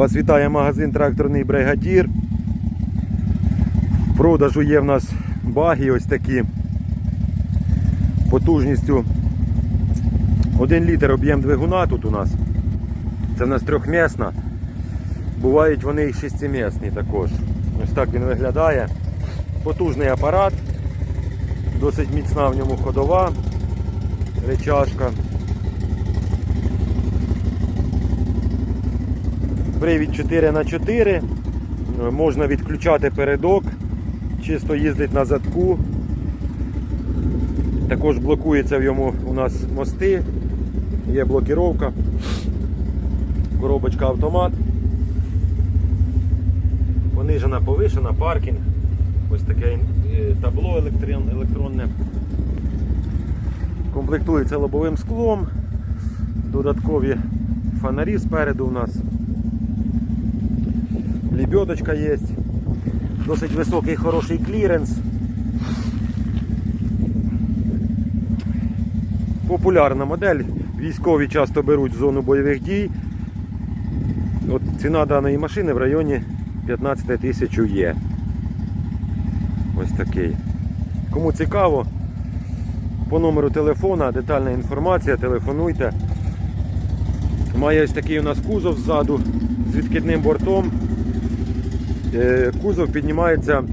Вас вітає магазин Тракторний Бригадір. В продажу є в нас баги ось такі. Потужністю 1 літр об'єм двигуна тут у нас. Це в нас трьохмісна. Бувають вони і шестимісні також. Ось так він виглядає. Потужний апарат, досить міцна в ньому ходова, речашка. Привід 4 на 4 Можна відключати передок, чисто їздить на задку. Також блокується в йому у нас мости, є блокіровка, коробочка автомат. Понижена, повишена, паркінг. Ось таке е, табло електронне. Комплектується лобовим склом. Додаткові фонарі спереду у нас. Лебедочка є. Досить високий хороший кліренс. Популярна модель. Військові часто беруть в зону бойових дій. От ціна даної машини в районі 15 тисяч є. Ось такий. Кому цікаво, по номеру телефона, детальна інформація, телефонуйте. Має ось такий у нас кузов ззаду з відкидним бортом. Е, Кузов піднімається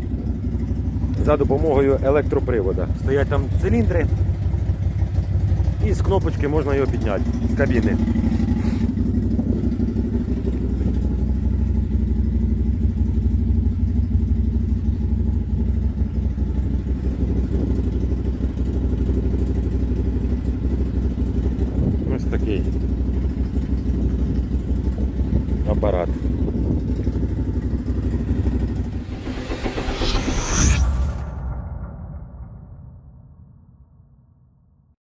за допомогою електропривода. Стоять там циліндри і з кнопочки можна його підняти з кабіни. Ось такий апарат.